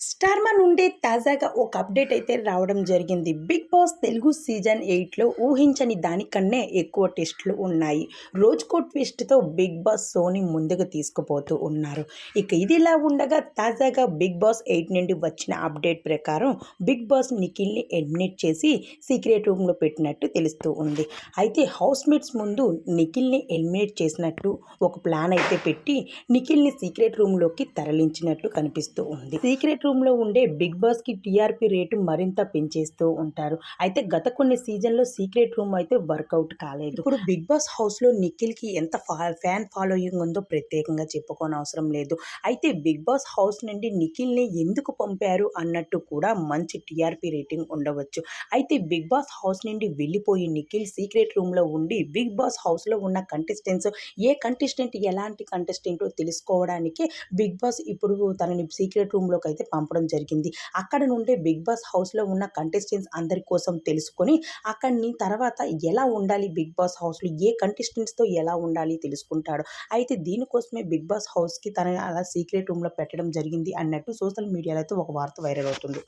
స్టార్మా నుండి తాజాగా ఒక అప్డేట్ అయితే రావడం జరిగింది. బిగ్ బాస్ తెలుగు సీజన్ ఎయిట్లో ఊహించని దానికన్నే ఎక్కువ టెస్టులు ఉన్నాయి. రోజుకో ట్విస్ట్తో బిగ్ బాస్ షోని ముందుకు తీసుకుపోతూ ఉన్నారు. ఇక ఇదిలా ఉండగా తాజాగా బిగ్ బాస్ ఎయిట్ నుండి వచ్చిన అప్డేట్ ప్రకారం బిగ్ బాస్ నిఖిల్ని అడ్మిట్ చేసి సీక్రెట్ రూమ్లో పెట్టినట్టు తెలుస్తూ ఉంది. అయితే హౌస్మేట్స్ ముందు నిఖిల్ని ఎలిమినేట్ చేసినట్టు ఒక ప్లాన్ అయితే పెట్టి నిఖిల్ని సీక్రెట్ రూమ్లోకి తరలించినట్టు కనిపిస్తూ ఉంది. సీక్రెట్ రూమ్లో ఉండే బిగ్ బాస్కి టీఆర్పీ రేటు మరింత పెంచేస్తూ ఉంటారు. అయితే గత కొన్ని సీజన్లో సీక్రెట్ రూమ్ అయితే వర్కౌట్ కాలేదు. ఇప్పుడు బిగ్ బాస్ హౌస్లో నిఖిల్కి ఎంత ఫ్యాన్ ఫాలోయింగ్ ఉందో ప్రత్యేకంగా చెప్పుకోనవసరం లేదు. అయితే బిగ్ బాస్ హౌస్ నుండి నిఖిల్ని ఎందుకు పంపారు అన్నట్టు కూడా మంచి టీఆర్పీ రేటింగ్ ఉండవచ్చు. అయితే బిగ్ బాస్ హౌస్ నుండి వెళ్ళిపోయి నిఖిల్ సీక్రెట్ రూమ్లో ఉండి బిగ్ బాస్ హౌస్లో ఉన్న కంటెస్టెంట్స్ ఏ కంటెస్టెంట్ ఎలాంటి కంటెస్టెంటో తెలుసుకోవడానికి బిగ్ బాస్ ఇప్పుడు తనని సీక్రెట్ రూమ్లోకి అయితే పంపడం జరిగింది. అక్కడ నుండే బిగ్ బాస్ హౌస్లో ఉన్న కంటెస్టెంట్స్ అందరి కోసం తెలుసుకొని అక్కడిని తర్వాత ఎలా ఉండాలి బిగ్ బాస్ హౌస్లో ఏ కంటెస్టెంట్స్తో ఎలా ఉండాలి తెలుసుకుంటాడు. అయితే దీనికోసమే బిగ్ బాస్ హౌస్కి తన అలా సీక్రెట్ రూమ్లో పెట్టడం జరిగింది అన్నట్టు సోషల్ మీడియాలో అయితే ఒక వార్త వైరల్ అవుతుంది.